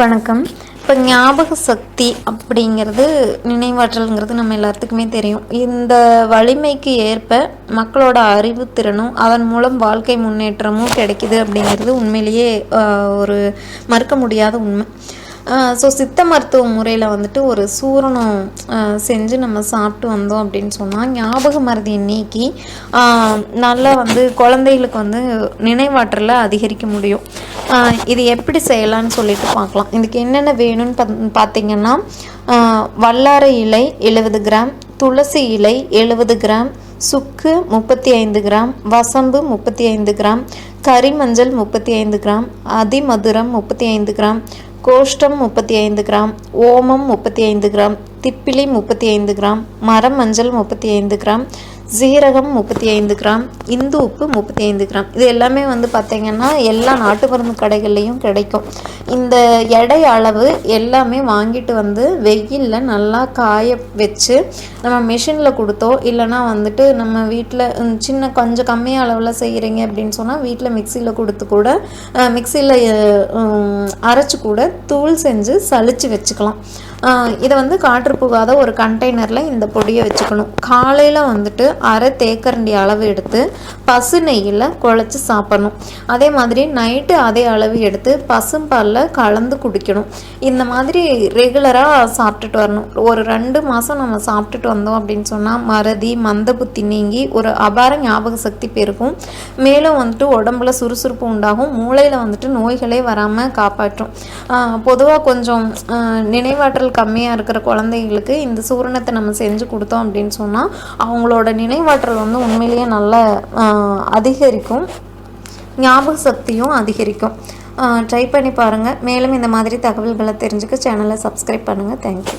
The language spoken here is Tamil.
வணக்கம். இப்போ ஞாபக சக்தி அப்படிங்கிறது நினைவாற்றல்ங்கிறது நம்ம எல்லாத்துக்குமே தெரியும். இந்த வலிமைக்கு ஏற்ப மக்களோட அறிவுத்திறனும் அதன் மூலம் வாழ்க்கை முன்னேற்றமும் கிடைக்குது அப்படிங்கிறது உண்மையிலேயே ஒரு மறுக்க முடியாத உண்மை. ஸோ சித்த மருத்துவ முறையில் வந்துட்டு ஒரு சூரணம் செஞ்சு நம்ம சாப்பிட்டு வந்தோம் அப்படின்னு சொன்னால் ஞாபக மருதியை நீக்கி நல்லா வந்து குழந்தைகளுக்கு வந்து நினைவாற்றலை அதிகரிக்க முடியும். இது எப்படி செய்யலாம்னு சொல்லிட்டு பார்க்கலாம். இதுக்கு என்னென்ன வேணும்னு பாத்- பார்த்தீங்கன்னா வல்லாரை இலை எழுபது கிராம் துளசி இலை எழுபது கிராம் சுக்கு முப்பத்தி ஐந்து கிராம் வசம்பு முப்பத்தி ஐந்து கிராம் கரிமஞ்சள் முப்பத்தி ஐந்து கிராம் அதிமதுரம் முப்பத்தி ஐந்து கிராம் கோஷ்டம் முப்பத்தி ஐந்து கிராம் ஓமம் முப்பத்தி ஐந்து கிராம் திப்பிலி முப்பத்தி ஐந்து கிராம் மரம் மஞ்சள் முப்பத்தி ஐந்து கிராம் சீரகம் முப்பத்தி ஐந்து கிராம் இந்து உப்பு முப்பத்தி ஐந்து கிராம். இது எல்லாமே வந்து பார்த்திங்கன்னா எல்லா நாட்டு மருந்து கடைகள்லேயும் கிடைக்கும். இந்த எடை அளவு எல்லாமே வாங்கிட்டு வந்து வெயிலில் நல்லா காய வச்சு நம்ம மிஷினில் கொடுத்தோ இல்லைன்னா வந்துட்டு நம்ம வீட்டில் சின்ன கொஞ்சம் கம்மியாக அளவில் செய்கிறீங்க அப்படின்னு சொன்னால் வீட்டில் மிக்சியில் கொடுத்து கூட மிக்சியில் அரைச்சி கூட தூள் செஞ்சு சளிச்சு வச்சுக்கலாம். இதை வந்து காற்று புகாத ஒரு கண்டெய்னரில் இந்த பொடியை வச்சுக்கணும். காலையில் வந்துட்டு அரை தேக்கரண்டி அளவு எடுத்து பசு நெய்யில் குழச்சி சாப்பிடணும். அதே மாதிரி நைட்டு அதே அளவு எடுத்து பசும்பாலில் கலந்து குடிக்கணும். இந்த மாதிரி ரெகுலராக சாப்பிட்டுட்டு வரணும். ஒரு ரெண்டு மாதம் நம்ம சாப்பிட்டுட்டு வந்தோம் அப்படின்னு சொன்னால் மறதி மந்த புத்தி நீங்கி ஒரு அபார ஞாபக சக்தி பெருகும். மேலும் வந்துட்டு உடம்புல சுறுசுறுப்பு உண்டாகும். மூளையில் வந்துட்டு நோய்களே வராமல் காப்பாற்றும். பொதுவாக கொஞ்சம் நினைவாற்றல் கம்மியாக இருக்கிற குழந்தைகளுக்கு இந்த சூரணத்தை நம்ம செஞ்சு கொடுத்தோம் அப்படின்னு சொன்னால் அவங்களோட நினைவாற்றல் வந்து உண்மையிலேயே நல்ல அதிகரிக்கும். ஞாபக சக்தியும் அதிகரிக்கும். ட்ரை பண்ணி பாருங்கள் மேலும் இந்த மாதிரி தகவல்களை தெரிஞ்சுக்க சேனலை சப்ஸ்கிரைப் பண்ணுங்கள் தேங்க்யூ